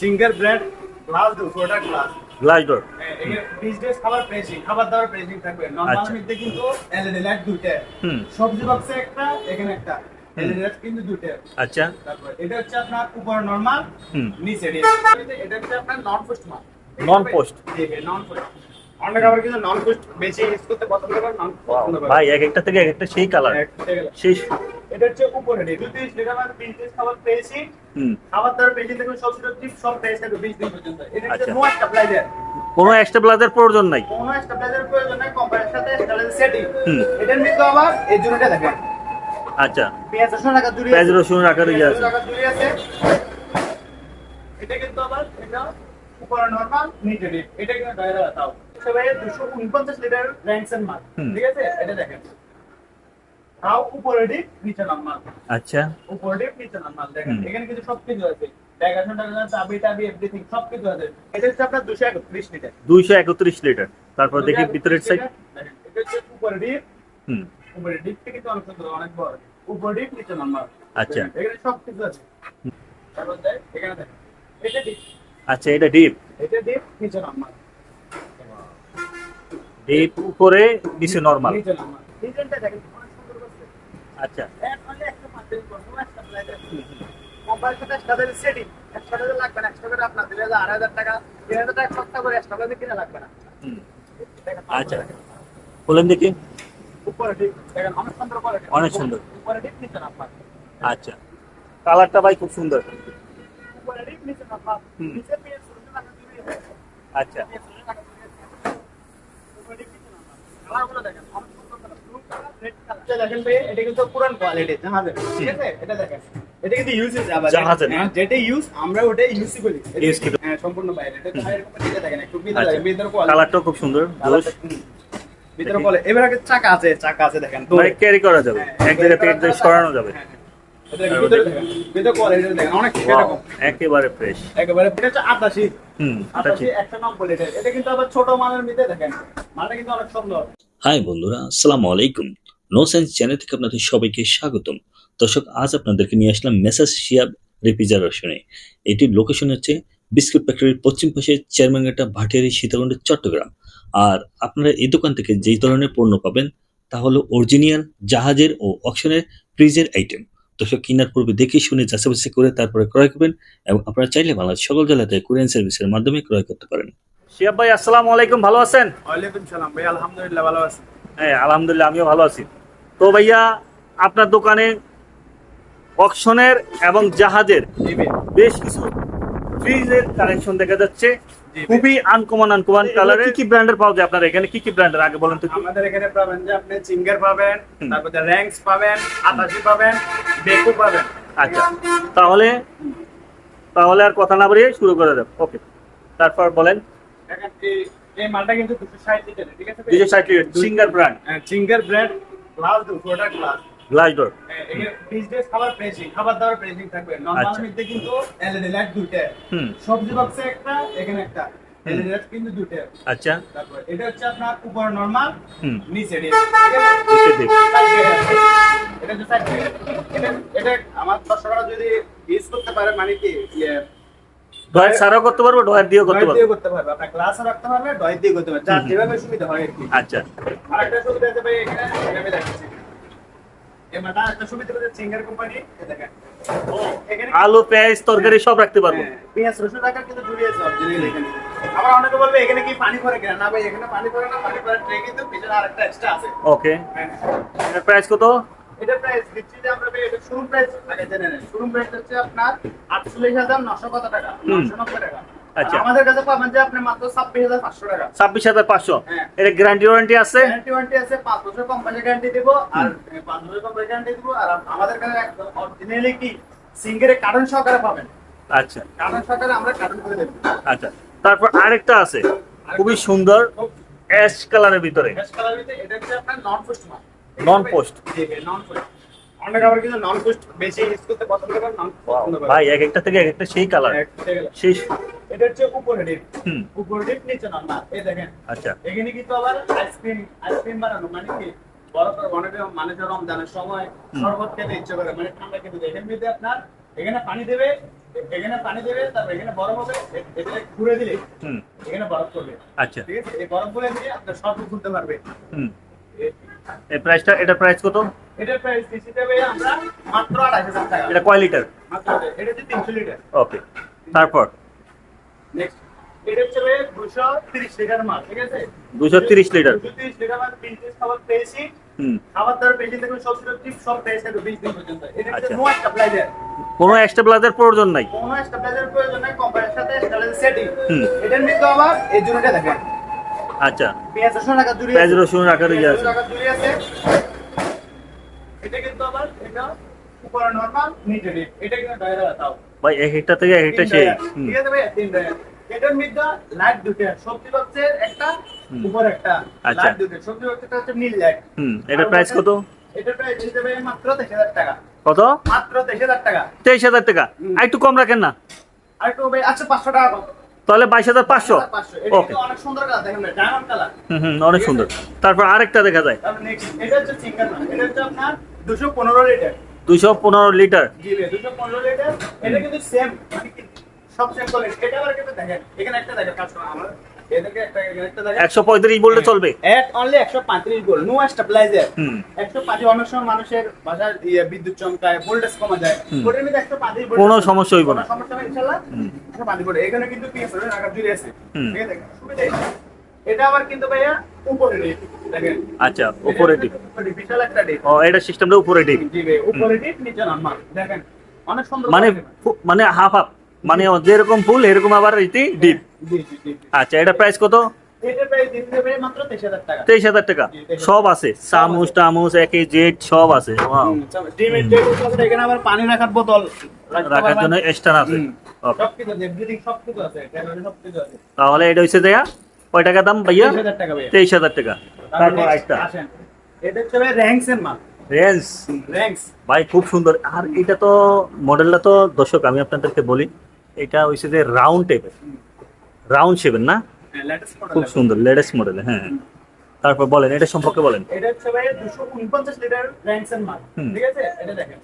Singer brand glass দেবো product glass glass door business খাবার pressing খাবার দাবার প্রেসিং থাকবে। নরমাল আচ্ছা। মধ্যে কিন্তু এলইডি লাইট দুইটা। হুম। সবজি বক্সে একটা এখানে একটা। এলইডি লাইট কিন্তু দুইটা। আচ্ছা। তারপর এটা হচ্ছে আপনার উপর নরমাল হুম। নিচে। এটা হচ্ছে আপনার নন পোস্ট মাল নন পোস্ট ভাই এক একটা থেকে এক একটা সেই কালার এক থেকে। গেল। সেই এটা হচ্ছে উপরে দিয়ে দুই পিস যেটা আমাদের তিন পিস খাবার পেয়েছি। খাবার দাবার পেয়েছি দেখুন সব টিপ সব পেয়েছে থাকবে বিশ দিন পর্যন্ত। এটা হচ্ছে আচ্ছা। কোনো এক্সট্রা প্রয়োজন নাই। কোনো স্টেবিলাইজার প্রয়োজন নাই কোম্পানির সাথে স্টেবিলাইজার সেটিং এটার মধ্যে আবার এই জুড়িটা দেখেন। আচ্ছা। পেঁয়াজ রসুন রাখা জুড়ি পেঁয়াজ রসুন রাখার রাখা জুড়ি আছে। এটা কিন্তু আবার এটা উপরে নরমাল নিচে ডিপ এটা কিন্তু ডায়রা তাও। সবাই 249 লিটার র্যাঙ্কসেন মাল। ঠিক আছে? এটা দেখেন। তাও উপরে ডিপ নিচে নরমাল আচ্ছা। উপরে ডিপ নিচে নরমাল দেখেন এখানে টাবি এভরিথিং সবকিছু আছে। এটা হচ্ছে আপনার 231 লিটার। দুইশো একত্রিশ লিটার। তারপর দেখি ভিতরের সাইড দেখেন, উপরে ডিপ। হুম। উপরে ডিপ থেকে তো অনেক সুন্দর অনেক বড়। উপরে ডিপ নিচে নরমাল আচ্ছা। এখানে সব কিছু আছে তারপর এখানে দেখ। এটা ডিপ। আচ্ছা এটা ডিপ। এটা ডিপ নিচে নরমাল ডিপ উপরে নিচে নরমাল আচ্ছা। আচ্ছা। বলেন দেখি। অনেক সুন্দর আচ্ছা। কালারটা ভাই খুব সুন্দর। উপরে ডিপ নিচে নরমাল হুম। নিচে পেয়ে শুরু লাগা জুড়ি আছে আচ্ছা দেখেন। ভাই, এটা কিন্তু পুরান কোয়ালিটি জাহাজের। ঠিক আছে? এটা দেখেন। এটা কিন্তু ইউজ আবার। জাহাজের। যেটা ইউজ আমরা ওটা ইউজই বলি এটা করি। হ্যাঁ সম্পূর্ণ বাইরে। এটা বাইরের এটা দেখেন একটু ভিতরে ভিতরে কোয়ালিটি কালারটাও খুব সুন্দর জোস ভিতরে বলে এবার আগে চাকা আছে চাকা আছে দেখেন। তো ভাই ক্যারি করা যাবে। এক জায়গা থেকে এক জায়গায় সরানো যাবে। হ্যাঁ, হ্যাঁ। একেবারে ফ্রেশ একেবারে এটা হচ্ছে আটাশি। হুম এটা আটাশি। ঠিক নব্বই লিটার এটা কিন্তু আবার ছোট মালের মধ্যে দেখেন। মালটা কিন্তু অনেক সুন্দর। হাই বন্ধুরা, আসসালামু আলাইকুম। নো সায়েন্স চ্যানেল থেকে আপনাদের সবাইকে স্বাগতম। দর্শক, আজ আপনাদেরকে নিয়ে আসলাম মেসাস শিয়াব রেফ্রিজারেশনে এটির লোকেশন হচ্ছে বিস্কুট ফ্যাক্টরির পশ্চিম পাশে চেয়ারম্যানঘাটা ভাটিয়ারি সীতাকুণ্ডের চট্টগ্রাম আর আপনারা এই দোকান থেকে যেই ধরনের পণ্য পাবেন, তা হলো অরিজিনাল জাহাজের ও অকশনের ফ্রিজের আইটেম দর্শক, কেনার পূর্বে দেখে শুনে যাচাবাচি করে তারপরে ক্রয় করবেন এবং আপনারা চাইলে বাংলাদেশ সকল জেলাতে কুরিয়ান সার্ভিসের মাধ্যমে ক্রয় করতে পারেন। শিয়াব ভাই আসসালামু আলাইকুম ভালো আছেন? ওয়ালাইকুম সালাম ভাই আলহামদুলিল্লাহ ভালো আছি। হ্যাঁ আলহামদুলিল্লাহ আমিও ভালো আছি। তো ভাইয়া আপনার দোকানে অকশনের এবং জাহাজের বেশ কিছু ফ্রিজের কালেকশন দেখা যাচ্ছে। খুবই আনকমন আনকমন কালারের কি কি ব্র্যান্ডের পাওয়া যায় আপনার এখানে? কি কি ব্র্যান্ডের আগে বলেন তো আমাদের এখানে পাবেন যে আপনি চিঙ্গার পাবেন। তারপরে র্যাঙ্কস পাবেন আটাশি পাবেন বেকু পাবেন। আচ্ছা তাহলে তাহলে আর কথা না বাড়িয়ে শুরু করে দেব ওকে তারপর বলেন। দেখেন এই- এই মালটা কিন্তু দুশো ষাট লিটারের ঠিক আছে দুইশো ষাট লিটার সিঙ্গার ব্র্যান্ড চিঙ্গার ব্র্যান্ড গ্লাস দেবো গ্লাস গ্লাস ডোর বিজনেস খাবার প্রেসিং খাবার দাবার প্রেসিং থাকবে নরমাল। কিন্তু এলইডি লাইট দুইটা। সবজি বক্সে একটা এখানে একটা। এলইডি লাইট কিন্তু দুইটা। আচ্ছা। তারপর এটা হচ্ছে আপনার উপর নরমাল নিচে ডিপ। এটা এটা- এটা আমার দর্শকরা যদি ইউজ করতে পারে মানে কি ইয়ে, ডয়ের ছাড়াও করতে পারব ডয়ের দিয়েও করতে পারব। করতে পারবে। আপনার গ্লাসও রাখতে পারবে ডয় দিয়ে করতে পারবে। যার যেভাবে সুবিধা হয় আর কি। আচ্ছা। আর একটা সুবিধা আছে ভাই এখানে এভাবে দেখাচ্ছি। আলু পেঁয়াজ তরকারি সব রাখতে পারব। হ্যাঁ, পেঁয়াজ রসুন রাখার কিন্তু জুড়ি আছে আবার অনেকে বলবে এখানে কি পানি পড়ে কিনা? না ভাই এখানে পানি পড়ে না পানি পড়ার ট্রে কিন্তু পিছনে আরেকটা এক্সট্রা আছে। ওকে হ্যাঁ। প্রাইস কত? এটা প্রাইস দিচ্ছি যে আমরা এটা শোরুম প্রাইস আগে জেনে নেন শোরুম প্রাইস হচ্ছে আপনার আটচল্লিশ হাজার নশো কত টাকা হুম। নশো নব্বই টাকা। আচ্ছা। আমাদের কাছে পাবেন যে আপনি মাত্র টাকা। হ্যাঁ। এটা গ্যারান্টি ওয়ারেন্টি আছে? গ্যারান্টি ওয়ারেন্টি আছে পাঁচ বছর কোম্পানি গ্যারান্টি দিব আর পাঁচ বছর কোম্পানি গ্যারান্টি দিব আর আমাদের কাছে একদম অরিজিনালি কি সিঙ্গের সহকারে পাবেন। আচ্ছা। সহকারে আমরা কার্টন করে দেব। আচ্ছা। তারপর আরেকটা আছে। খুবই সুন্দর অ্যাশ কালারের ভিতরে। এটা হচ্ছে আপনার নন মাল নন পোস্ট অনেক আবার কিন্তু নন পোস্ট বেশি ইউজ করতে পছন্দ করে নন পছন্দ করে ভাই এক একটা থেকে এক একটা সেই কালার সেই এটা হচ্ছে উপরে ডিপ হুম। উপরে ডিপ নিচে এই দেখেন। আচ্ছা। এখানে কিন্তু আবার আইসক্রিম আইসক্রিম বানানো মানে কি? রমজানের সময় শরবত খেতে ইচ্ছে করে মানে ঠান্ডা মধ্যে আপনার এখানে পানি দেবে এখানে পানি দেবে তারপর এখানে বরফ হবে এটা ঘুরে দিলে হুম। এখানে বরফ করবে আচ্ছা। ঠিক আছে? এই বরফ করে দিয়ে আপনার সব খুলতে পারবে। হুম। এই প্রাইসটা এটার প্রাইস কত? এটার প্রাইস দিচ্ছি দেবে আমরা মাত্র টাকা। এটা কয় লিটার মাত্র এটা হচ্ছে তিনশো লিটার ওকে তারপর? নেক্সট এটা হচ্ছে ভাই দুশো তিরিশ লিটার মাল ঠিক আছে? 230 লিটার। দুশো তিরিশ লিটার মাল খাবার পেয়েছি। হুম। খাবার দাবার পেয়েছি দেখবেন সব সবজি সব পেয়েছে বিশ দিন পর্যন্ত এটা হচ্ছে আচ্ছা। নো স্টাবলাইজার কোনো প্রয়োজন নাই। কোনো স্টাবলাইজার প্রয়োজন নাই কোম্পানির সাথে স্টাবলাইজার সেটিং হুম। এটার মধ্যে আবার এই জুড়িটা দেখেন। আচ্ছা। পেঁয়াজ রসুন রাখা জুড়ি পেঁয়াজ রসুন। রাখা জুড়ি আছে। এটা কিন্তু আবার এটা উপরে নরমাল নিচে ডিপ এটা কিন্তু ডায়রা তাও। ভাই এক একটা থেকে এক একটা। হুম। ঠিক আছে ভাই তিন ডায়ার। এটার মধ্যে লাইট দুটো সবজি বক্সের একটা উপর একটা। আচ্ছা। লাইট দুটো। সবজি বক্সটা হচ্ছে নীল লাইট হুম এটার প্রাইস কত? এটার প্রাইস হিসেবে মাত্র তেইশ হাজার টাকা। কত? মাত্র তেইশ হাজার টাকা। তেইশ হাজার টাকা। আর একটু কম রাখেন না। আর একটু ভাই আচ্ছা পাঁচশো টাকা কম। তাহলে বাইশ হাজার পাঁচশো। ওকে অনেক সুন্দর তারপর আরেকটা দেখা যায়। দুশো পনেরো লিটার মানে সব সেম কোয়ালিটি এটা আবার কিন্তু দেখেন এখানে একটা দেখেন কাস্টমার আমার। দেখেন একশো পঁয়ত্রিশ চলবে? অনলি একশো পঁয়ত্রিশ গোল নো স্টেবিলাইজার একশো পাঁচ অনেক সময় মানুষের বাসার ইয়ে বিদ্যুৎ চমকায় ভোল্টেজ কমা যায়। হুম। মধ্যে একশো পাঁচ কোনো সমস্যা হইব না। সমস্যা হবে ইনশাল্লাহ। একশো পাঁচ গোল এখানে কিন্তু পিএস হবে আকার জুড়ে আছে। ঠিক আছে? এটা। কিন্তু ভাইয়া উপরে দেখেন। আচ্ছা উপরে ডিপ বিশাল একটা ডিপ ও এটা সিস্টেমটা উপরে ডিপ জি ভাই উপরে ডিপ নিচে নরমাল দেখেন অনেক সুন্দর মানে মানে হাফ হাফ মানে যেরকম ফুল এরকম আবার ডিপ আচ্ছা এটা প্রাইস কত? তেইশ হাজার টাকা। সব আছে। চামচ টামচ একে জেট সব আছে। পানি রাখার বোতল রাখার জন্য এক্সট্রা আছে। তাহলে এটা হচ্ছে দেয়া? কয় টাকা দাম ভাইয়া? 23,000 টাকা ভাইয়া। তেইশ হাজার টাকা। তারপর একটা। রেঞ্জ ভাই খুব সুন্দর। আর এটা তো মডেলটা তো দর্শক আমি আপনাদেরকে বলি এটা হচ্ছে যে রাউন্ড টাইপের রাউন্ড শেপের না হ্যাঁ, খুব সুন্দর লেটেস্ট মডেল হ্যাঁ তারপর বলেন এটা সম্পর্কে বলেন এটা হচ্ছে ভাই 249 লিটার Ranks এর মাল। ঠিক আছে? এটা দেখেন।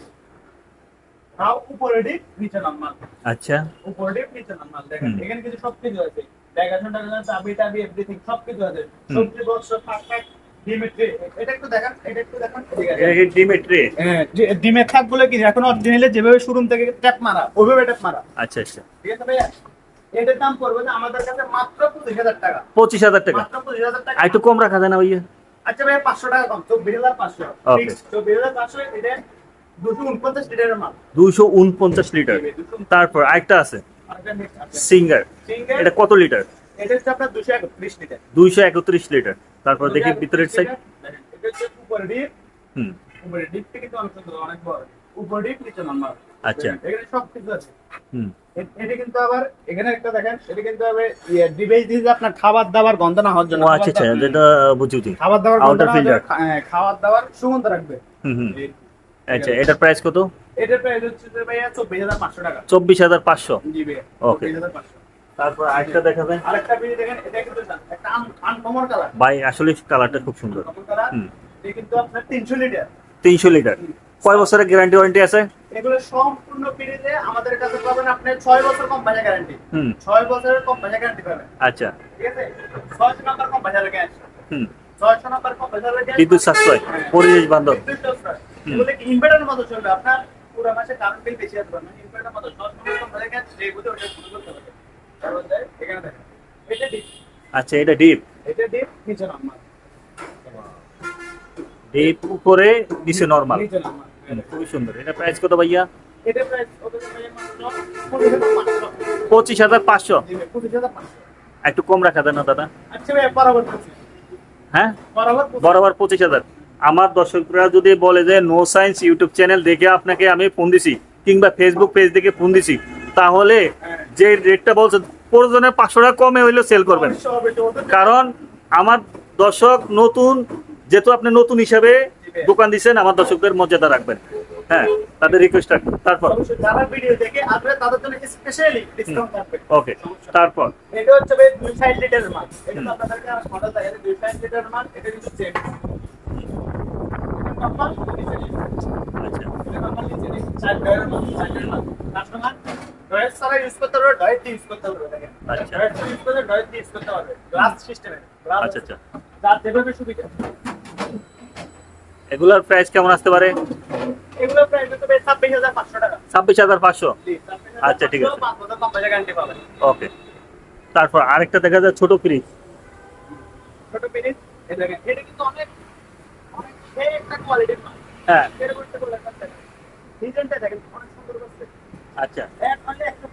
তাও উপরে ডিপ, নিচে নরমাল। আচ্ছা উপরে ডিপ, নিচে নরমাল। দেখেন। এখানে কিন্তু সবকিছু আছে। দেখাশোনা, টেখাশোনা, চাবি, টাবি, everything সবকিছু আছে। সবজি box, পাক, পাক, ডিমের হ্যাঁ, থাক বলে কি এখন অরিজিনালি যেভাবে শোরুম থেকে ট্যাপ মারা ওইভাবে ট্যাপ মারা আচ্ছা আচ্ছা ঠিক আছে ভাইয়া এটার দাম পড়বে আমাদের কাছে মাত্র পঁচিশ হাজার টাকা। পঁচিশ হাজার টাকা? মাত্র পঁচিশ হাজার টাকা। একটু কম রাখা যায় না ভাইয়া? আচ্ছা ভাইয়া পাঁচশো টাকা কম চব্বিশ হাজার পাঁচশো। চব্বিশ হাজার পাঁচশো এটা দুশো উনপঞ্চাশ লিটারের মাল। দুইশো উনপঞ্চাশ লিটার। তারপর আরেকটা আছে। সিঙ্গার এটা কত লিটার? এটা হচ্ছে আপনার দুশো একত্রিশ লিটার। দুইশো একত্রিশ লিটার। তারপর দেখি ভিতরের সাইড উপরে ডিপ হুম। উপরে ডিপটা কিন্তু অনেক সুন্দর অনেক বড়। উপরে ডিপ নিচে নর্মাল আচ্ছা। এখানে সব কিছু আছে। হুম। এটা কিন্তু আবার এখানে একটা দেখেন এটা কিন্তু আবার ইয়ে ডিভাইস দিয়ে আপনার খাবার দাবার গন্ধ না হওয়ার জন্য আচ্ছা আচ্ছা যেটা খাবার দাবার filter। খা- হ্যাঁ, খাবার দাবার সুগন্ধ রাখবে। হুম আচ্ছা এটার প্রাইস কত? এটার প্রাইস হচ্ছে ভাইয়া চব্বিশ হাজার পাঁচশো টাকা। চব্বিশ হাজার পাঁচশো? জি ভাইয়া হাজার পাঁচশো। তারপর আরেকটা দেখাবে আরেকটা দেখেন এটা কিন্তু একটা আনকমন কালার ভাই আসলে কালারটা খুব সুন্দর। কালার হুম। এটা কিন্তু আপনার তিনশো লিটার। তিনশো লিটার। কয় বছরের গ্যারান্টি ওয়ারেন্টি আছে? এগুলো সম্পূর্ণ পিড়িতে আমাদের কাছে পাবেন আপনি ছয় বছর কোম্পানি গ্যারান্টি হুম। ছয় বছরের কোম্পানি গ্যারান্টি পাবেন। আচ্ছা। ঠিক আছে? ছয়শো নাম্বার কোম্পানি গ্যাস হুম। ছয়শো নাম্বার কোম্পানি গ্যাস বিদ্যুৎ সাশ্রয় পরিবেশ বান্ধব। কি ইনভার্টারের মতো চলবে? আপনার পুরো মাসে কারেন্ট বিল বেশি আসবে না। ইনভার্টারের মতো ছয়শো নাম্বার কোম্পানি গ্যাস যে বুঝে ওটা শুরু করতে হবে। তারপর এখানে দেখেন এটা ডিপ আচ্ছা এটা ডিপ এটা ডিপ নিচে নাম্বার ডিপ উপরে নিচে নর্মাল নিচে নাম্বার খুবই সুন্দর। এটা প্রাইস কত ভাইয়া? পঁচিশ হাজার পাঁচশো। একটু কম রাখা দেন না দাদা। আচ্ছা হ্যাঁ? বরাবর পঁচিশ। হাজার। আমার দর্শকরা যদি বলে যে নো সায়েন্স ইউটিউব চ্যানেল দেখে আপনাকে আমি ফোন দিছি কিংবা ফেসবুক পেজ দেখে ফোন দিছি তাহলে যে রেটটা বলছেন প্রয়োজনে পাঁচশো টাকা কমে হইলেও সেল করবেন। কারণ আমার দর্শক নতুন যেহেতু আপনি নতুন হিসাবে দোকান দিচ্ছেন আমার দর্শকদের মর্যাদা রাখবেন। হ্যাঁ তাদের রিকোয়েস্ট রাখবেন। তারপর? যারা ভিডিও দেখে আসবে তাদের জন্য স্পেশালি ডিসকাউন্ট থাকবে। ওকে তারপর? এটা হচ্ছে মাল। এটা আপনাদেরকে মডেল মাল এটা কিন্তু সেম আচ্ছা। আচ্ছা। এগুলার প্রাইস কেমন আসতে পারে? ছাব্বিশ হাজার পাঁচশো টাকা। ছাব্বিশ হাজার পাঁচশো? জি, 26,500 আচ্ছা, ঠিক আছে। ওকে। তারপর আরেকটা দেখা যায় ছোট ফ্রিজ ছোট দেখেন এটা কিন্তু অনেক হ্যাঁ। আচ্ছা। মানে একশো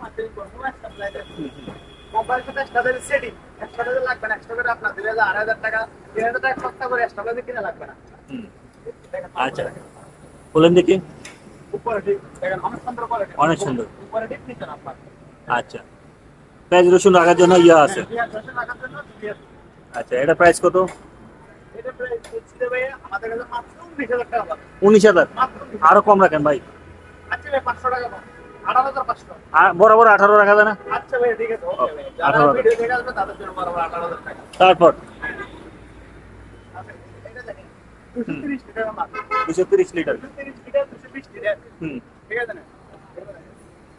লাগবে না এক্সট্রা করে আপনার দুই হাজার আড়াই হাজার টাকা তিন হাজার টাকা খরচা করে এক্সট্রা দেবে কিনা লাগবে না। আচ্ছা। বলেন দেখি। অনেক সুন্দর আচ্ছা। পেঁয়াজ রসুন রাখার জন্য ইয়া আছে। আচ্ছা এটা প্রাইস কত? উনিশ হাজার আরও কম রাখেন ভাই। আচ্ছা বরাবর আঠারো রাখা যায় না? আচ্ছা ভাই ঠিক আছে ওকে ভাই যারা আঠারো হাজার। ভিডিও দেখে আসবে তাদের জন্য বরাবর আঠারো হাজার টাকা তারপর আচ্ছা এটা দেখেন দুশো তিরিশ লিটার। হুম। ঠিক আছে না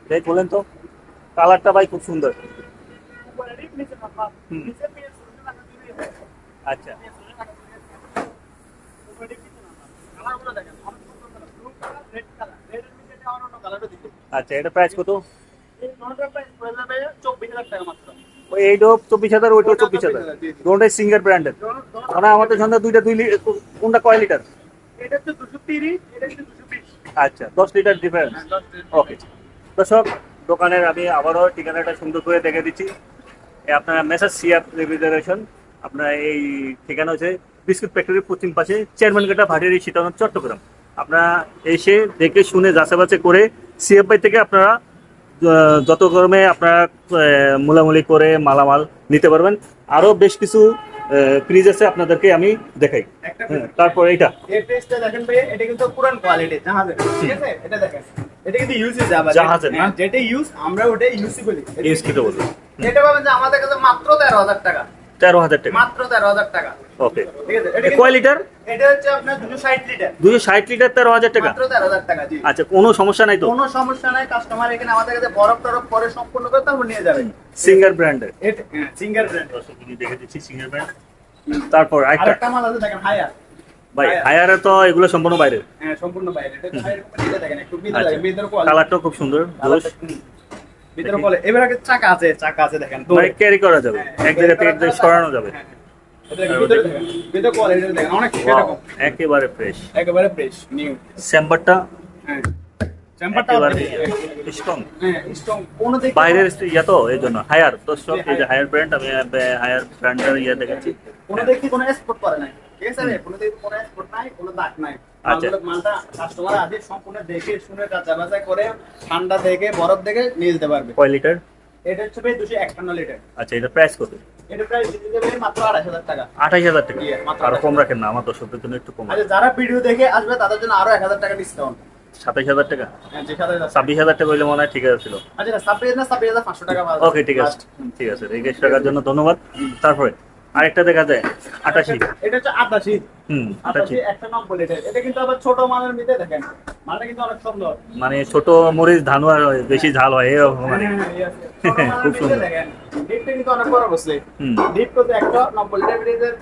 এটা বলেন তো কালারটা ভাই খুব সুন্দর। আচ্ছা। আচ্ছা এটা প্রাইস কত? চব্বিশ হাজার টাকা মাত্র। ওই এইটাও চব্বিশ হাজার ওইটাও চব্বিশ হাজার। দুটোই সিঙ্গার ব্র্যান্ডের মানে আমাদের সঙ্গে দুইটা দুই কোনটা কয় লিটার? এটা হচ্ছে দুশো তিরিশ এটা হচ্ছে দুশো বিশ। আচ্ছা দশ লিটার ডিফারেন্স হ্যাঁ, ওকে দর্শক দোকানের আমি আবারও ঠিকানাটা সুন্দর করে দেখে দিচ্ছি। আপনার মেসাজ সিয়াপ রেফ্রিজারেশন আপনার এই ঠিকানা হচ্ছে বিস্কুট ফ্যাক্টরির পশ্চিম পাশে চেয়ারম্যান গেটা ভাটিয়ারি সীতারাম চট্টগ্রাম। আপনারা এসে দেখে শুনে যাচাই বাছাই করে সিএফ বাই থেকে আপনারা যত গরমে আপনারা মূলামূলি করে মালামাল নিতে পারবেন। আরও বেশ কিছু ফ্রিজ আছে আপনাদেরকে আমি দেখাই। হ্যাঁ, তারপর এটা এই পেজটা দেখেন ভাই এটা কিন্তু পুরান কোয়ালিটি জাহাজের। ঠিক আছে? এটা দেখেন। এটা কিন্তু ইউজ যাবে জাহাজের, না? যেটা ইউজ আমরা ওটা ইউজ বলি ইউজ খেতে বলব এটা পাবেন যে আমাদের কাছে মাত্র তেরো হাজার টাকা। মাত্র তেরো হাজার টাকা। ওকে। কয় লিটার? এটা হচ্ছে আপনার দুশো ষাট লিটার। দুশো ষাট লিটার তেরো হাজার টাকা? মাত্র তেরো হাজার টাকা জি। আচ্ছা কোনো সমস্যা নাই তো? কোনো সমস্যা নাই কাস্টমার এখানে আমাদের কাছে বরফ টরফ করে সম্পূর্ণ করে তারপর নিয়ে যাবে সিঙ্গার ব্র্যান্ডের এটা সিঙ্গার ব্র্যান্ড দেখে দিচ্ছি সিঙ্গার ব্র্যান্ড তারপর আরেকটা। আরেকটা মাল আছে দেখেন হায়ার ভাই হায়ারে তো এগুলো সম্পূর্ণ বাইরে হ্যাঁ সম্পূর্ণ বাইরে এটা হায়ার দেখেন একটু ভিতরে আচ্ছা লাগে ভিতরে কোয়ালিটি কালারটাও খুব সুন্দর জোস ভিতরে বলে এবার চাকা আছে চাকা আছে দেখেন ভাই ক্যারি করা যাবে। হ্যাঁ, এক জায়গা থেকে সরানো যাবে। হ্যাঁ, এটা দেখেন, ভিতরে? দেখেন, ভিতরে কোয়ালিটি দেখেন অনেক সেরকম একেবারে ফ্রেশ একেবারে ফ্রেশ নিউ হ্যাঁ। চেম্বারটা হ্যাঁ স্ট্রং কোনো দিক বাইরের ইয়া তো এই জন্য হায়ার দর্শক এই যে হায়ার ব্র্যান্ড আমি হায়ার ব্র্যান্ডের ইয়ে দেখাচ্ছি কোনো দিক থেকে কোনো এক্সপোর্ট করে নাই। ঠিক আছে? কোনো দিক থেকে কোনো এক্সপোর্ট নাই কোনো দাগ নাই। আচ্ছা। মালটা কাস্টমার আগে সম্পূর্ণ দেখে শুনে যাচাই করে ঠান্ডা দেখে বরফ দেখে নিয়ে যেতে পারবে। কয় লিটার এটা হচ্ছে ভাই দুশো একান্ন লিটার। আচ্ছা এটা প্রাইস কত? এটা প্রায় দিতে দেবে মাত্র আড়াই হাজার টাকা। আঠাশ হাজার টাকা। Yeah, মাত্র আরও 28,000 কম রাখেন না আমার দর্শকদের জন্য একটু কম আচ্ছা যারা ভিডিও দেখে আসবে তাদের জন্য আরও এক হাজার টাকা ডিসকাউন্ট সাতাশ হাজার টাকা? হ্যাঁ ছাব্বিশ হাজার টাকা হইলে মনে হয় ঠিক আছে ছিল। আচ্ছা ওকে ঠিক আছে। ঠিক আছে টাকার জন্য ধন্যবাদ। তারপরে আরেকটা দেখা যায় আটাশি। এটা হচ্ছে আটাশি। হুম আটাশি আটাশি। একটা নব্বই লিটার এটা কিন্তু আবার ছোট মানের মধ্যে দেখেন মালটা কিন্তু অনেক সুন্দর। মানে ছোট মরিচ ধান বেশি ঝাল হয় এরকম মানে। Yes, yes। ছোট মানের খুব সুন্দর। ডিপটা কিন্তু অনেক বড় বসছে ডিপ করতে একটা নব্বই লিটার ফ্রিজের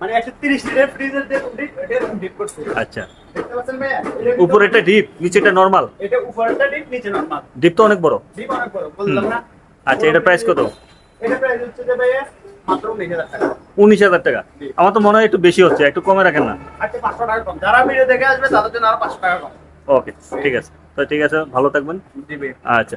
মানে একশো তিরিশ লিটার ফ্রিজের ডিপ এটা এরকম ডিপ করছে। আচ্ছা। এটা কিন্তু- ডিপ নিচেটা নর্মাল এটা উপরটা ডিপ নিচে নরমাল ডিপ তো অনেক বড়। ডিপ অনেক বড় বুঝলাম না? আচ্ছা, কত? এটা প্রাইস হচ্ছে যে ভাইয়া মাত্র উনিশ হাজার টাকা। আমার তো মনে হয় একটু বেশি হচ্ছে একটু কমে রাখেন না। আচ্ছা পাঁচশো টাকা কম। যারা ভিডিও দেখে আসবে তাদের জন্য আরও পাঁচশো টাকা কম। ওকে ঠিক আছে। তো ঠিক আছে ভালো থাকবেন। আচ্ছা।